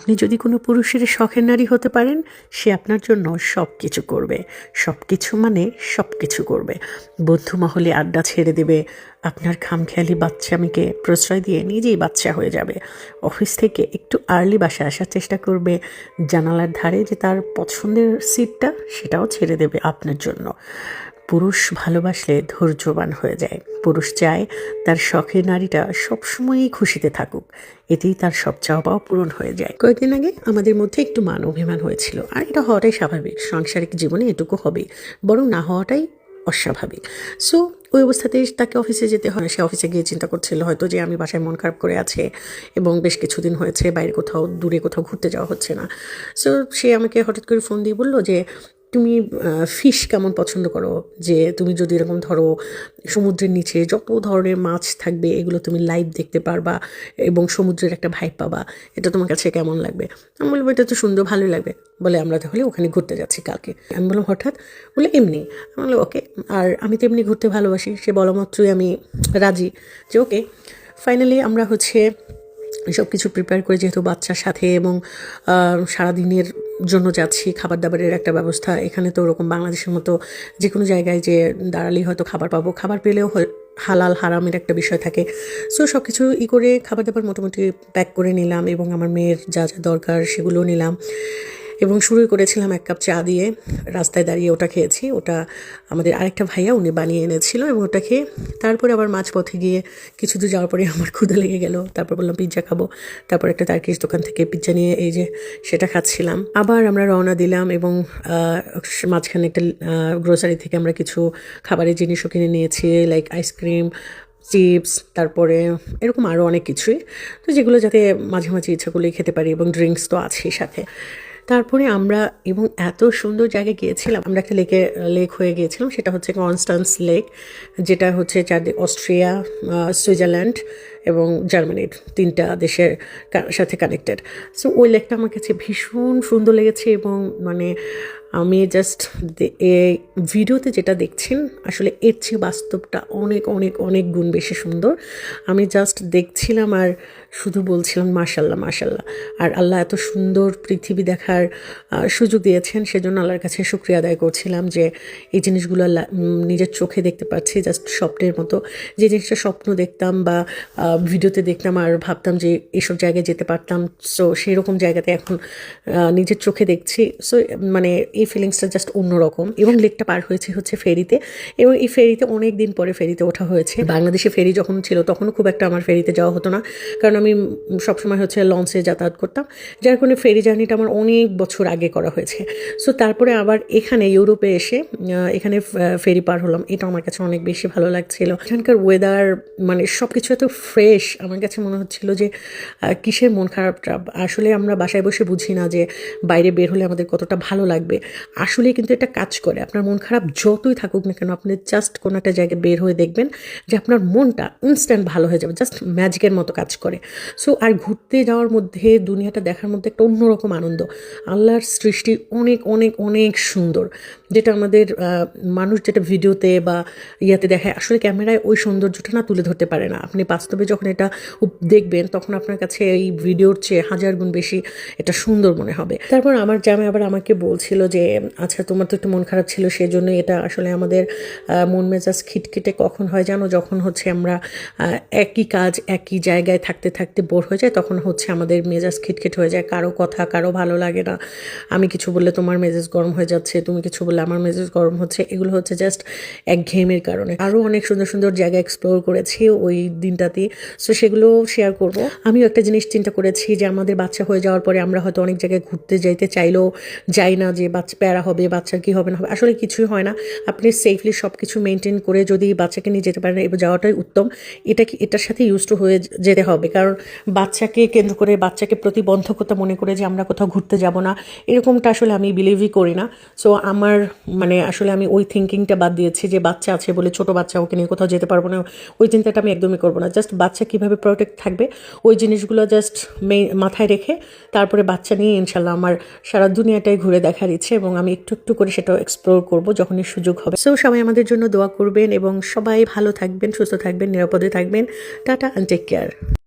আপনি যদি কোনো পুরুষের শখের নারী হতে পারেন, সে আপনার জন্য সব কিছু করবে। সব কিছু মানে সব কিছু করবে। বন্ধু মহলে আড্ডা ছেড়ে দেবে। আপনার খামখেয়ালি বাচ্চামিকে প্রশ্রয় দিয়ে নিজেই বাচ্চা হয়ে যাবে। অফিস থেকে একটু আর্লি বাসায় আসার চেষ্টা করবে। জানালার ধারে যে তার পছন্দের সিটটা, সেটাও ছেড়ে দেবে আপনার জন্য। পুরুষ ভালোবাসলে ধৈর্যবান হয়ে যায়। পুরুষ চায় তার শখের নারীটা সবসময়ই খুশিতে থাকুক। এতেই তার সব চাওয়া পূরণ হয়ে যায়। কয়েকদিন আগে আমাদের মধ্যে একটু মান অভিমান হয়েছিল। আর এটা হওয়াটাই স্বাভাবিক। সাংসারিক জীবনে এটুকু হবে বরং না হওয়াটাই অস্বাভাবিক। সো, ওই অবস্থাতে তাকে অফিসে যেতে হয়। সে অফিসে গিয়ে চিন্তা করছিল হয়তো যে আমি বাসায় মন খারাপ করে আছে এবং বেশ কিছুদিন হয়েছে, বাইরে কোথাও, দূরে কোথাও ঘুরতে যাওয়া হচ্ছে না। সো, সে আমাকে হঠাৎ করে ফোন দিয়ে বলল যে তুমি ফিশ কেমন পছন্দ করো? যে তুমি যদি এরকম ধরো সমুদ্রের নিচে যত ধরনের মাছ থাকবে, এগুলো তুমি লাইভ দেখতে পারবা এবং সমুদ্রের একটা ভাইব পাবা। এটা তোমার কাছে কেমন লাগবে? আমি বলব এটা তো সুন্দর, ভালোই লাগবে। বলে, আমরা তাহলে ওখানে ঘুরতে যাচ্ছি কালকে। আমি বললাম, হঠাৎ? বলে, এমনি। আমি বললাম, ওকে। আর আমি তো এমনি ঘুরতে ভালোবাসি, সে বলা মাত্রই আমি রাজি যে, ওকে। ফাইনালি আমরা হচ্ছে সব কিছু প্রিপেয়ার করে, যেহেতু বাচ্চার সাথে এবং সারাদিনের জন্য যাচ্ছি খাবার দাবারের একটা ব্যবস্থা। এখানে তো ওরকম বাংলাদেশের মতো যে কোনো জায়গায় যে দাঁড়ালেই হয়তো খাবার পাবো। খাবার পেলেও হালাল, হারামের একটা বিষয় থাকে। সো সব কিছু ই করে খাবার দাবার মোটামুটি প্যাক করে নিলাম এবং আমার মেয়ের যা যা দরকার সেগুলো নিলাম। এবং শুরু করেছিলাম এক কাপ চা দিয়ে। রাস্তায় দাঁড়িয়ে ওটা খেয়েছি। ওটা আমাদের আরেকটা ভাইয়া, উনি বানিয়ে এনেছিল এবং ওটা খেয়ে তারপরে আবার মাঝপথে গিয়ে কিছু দূর যাওয়ার পরে আমার ক্ষুদা লেগে গেল। তারপর বললাম, পিৎজা খাব। তারপর একটা তার্কিস দোকান থেকে পিৎজা নিয়ে এই যে সেটা খাচ্ছিলাম। আবার আমরা রওনা দিলাম এবং মাঝখানে একটা গ্রোসারি থেকে আমরা কিছু খাবারের জিনিসও কিনে নিয়েছি লাইক আইসক্রিম চিপস তারপরে এরকম আরও অনেক কিছুই। তো যেগুলো যাতে মাঝে মাঝে ইচ্ছা করলেই খেতে পারি এবং ড্রিঙ্কস তো আছেই সাথে। তারপরে আমরা এবং এত সুন্দর জায়গায় গিয়েছিলাম, আমরা একটা লেকে, লেক হয়ে গিয়েছিলাম, সেটা হচ্ছে কনস্টান্স লেক, যেটা হচ্ছে চারদিক অস্ট্রিয়া সুইজারল্যান্ড এবং জার্মানির তিনটা দেশের সাথে কানেক্টেড সো ওই লেকটা আমার কাছে ভীষণ সুন্দর লেগেছে এবং মানে আমি জাস্ট এই ভিডিওতে যেটা দেখছেন, আসলে এর চেয়ে বাস্তবটা অনেক অনেক অনেক গুণ বেশি সুন্দর। আমি জাস্ট দেখছিলাম আর শুধু বলছিলাম মাশাল্লাহ মাশাল্লাহ আর আল্লাহ এত সুন্দর পৃথিবী দেখার সুযোগ দিয়েছেন, সেজন্য আল্লাহর কাছে শুক্রিয়া আদায় করছিলাম যে এই জিনিসগুলো নিজের চোখে দেখতে পাচ্ছি জাস্ট স্বপ্নের মতো। যে জিনিসটা স্বপ্ন দেখতাম বা ভিডিওতে দেখতাম আর ভাবতাম যে এসব জায়গায় যেতে পারতাম। সো সেই রকম জায়গাতে এখন নিজের চোখে দেখছি। সো মানে এই ফিলিংসটা জাস্ট অন্যরকম। এবং লেকটা পার হয়েছে হচ্ছে ফেরিতে। এবং এই ফেরিতে অনেক দিন পরে ফেরিতে ওঠা হয়েছে। বাংলাদেশে ফেরি যখন ছিল, তখনও খুব একটা আমার ফেরিতে যাওয়া হতো না। কারণ আমি সবসময় হচ্ছে লঞ্চে যাতায়াত করতাম। যার কারণে ফেরি জার্নিটা আমার অনেক বছর আগে করা হয়েছে। সো তারপরে আবার এখানে, ইউরোপে এসে এখানে ফেরি পার হলাম। এটা আমার কাছে অনেক বেশি ভালো লাগছিল। এখানকার ওয়েদার মানে সব কিছু এত আমার কাছে মনে হচ্ছিল যে কিসের মন খারাপটা? আসলে আমরা বাসায় বসে বুঝি না যে, বাইরে বের হলে আমাদের কতটা ভালো লাগবে। আসলে কিন্তু এটা কাজ করে। আপনার মন খারাপ যতই থাকুক না কেন, আপনি জাস্ট কোনো একটা জায়গায় বের হয়ে দেখবেন যে, আপনার মনটা ইনস্ট্যান্ট ভালো হয়ে যাবে জাস্ট ম্যাজিকের মতো কাজ করে। সো আর ঘুরতে যাওয়ার মধ্যে, দুনিয়াটা দেখার মধ্যে একটা অন্যরকম আনন্দ। আল্লাহর সৃষ্টি অনেক অনেক অনেক সুন্দর। যেটা আমাদের মানুষ যেটা ভিডিওতে বা ইয়াতে দেখায়, আসলে ক্যামেরায় ওই সৌন্দর্যটা না তুলে ধরতে পারে না। আপনি বাস্তবে যখন এটা দেখবেন, তখন আপনার কাছে এই ভিডিওর চেয়ে হাজার গুণ বেশি এটা সুন্দর মনে হবে। তারপর আমার জামে আবার আমাকে বলছিল যে আচ্ছা তোমার তো একটু মন খারাপ ছিল সেজন্য এটা আসলে আমাদের মন মেজাজ খিটখিটে কখন হয় জানো? যখন হচ্ছে আমরা একই কাজ, একই জায়গায় থাকতে থাকতে বোর হয়ে যায়, তখন হচ্ছে আমাদের মেজাজ খিটখিট হয়ে যায়। কারও কথা কারও ভালো লাগে না। আমি কিছু বললে তোমার মেজাজ গরম হয়ে যাচ্ছে, তুমি কিছু বললে আমার মেজাজ গরম হচ্ছে, এগুলো হচ্ছে জাস্ট এক ঘেমের কারণে। আরও অনেক সুন্দর সুন্দর জায়গা এক্সপ্লোর করেছি ওই দিনটাতে। সো সেগুলো শেয়ার করব। আমিও একটা জিনিস চিন্তা করেছি যে আমাদের বাচ্চা হয়ে যাওয়ার পরে আমরা হয়তো অনেক জায়গায় ঘুরতে যাইতে চাইলেও যাই না যে বাচ্চা, প্যারা হবে, বাচ্চার কী হবে না হবে। আসলে কিছুই হয় না। আপনি সেফলি সব কিছু মেনটেন করে যদি বাচ্চাকে নিয়ে যেতে পারেন, এবার যাওয়াটাই উত্তম। এটা কি, এটার সাথে ইউজ টু হয়ে যেতে হবে। কারণ বাচ্চাকে কেন্দ্র করে, বাচ্চাকে প্রতিবন্ধকতা মনে করে যে আমরা কোথাও ঘুরতে যাব না, এরকমটা আসলে আমি বিলিভই করি না। সো আমার মানে আসলে আমি ওই থিঙ্কিংটা বাদ দিয়েছি যে বাচ্চা আছে বলে ছোট বাচ্চা ওকে নিয়ে কোথাও যেতে পারব না। ওই চিন্তাটা আমি একদমই করব না। জাস্ট বাচ্চা কীভাবে প্রোটেক্ট থাকবে, ওই জিনিসগুলো জাস্ট মাথায় রেখে তারপরে বাচ্চা নিয়ে ইনশাল্লাহ আমার সারা দুনিয়াটাই ঘুরে দেখার ইচ্ছে এবং আমি একটু একটু করে সেটাও এক্সপ্লোর করব যখনই সুযোগ হবে। সো সবাই আমাদের জন্য দোয়া করবেন এবং সবাই ভালো থাকবেন, সুস্থ থাকবেন, নিরাপদে থাকবেন। Tata and take care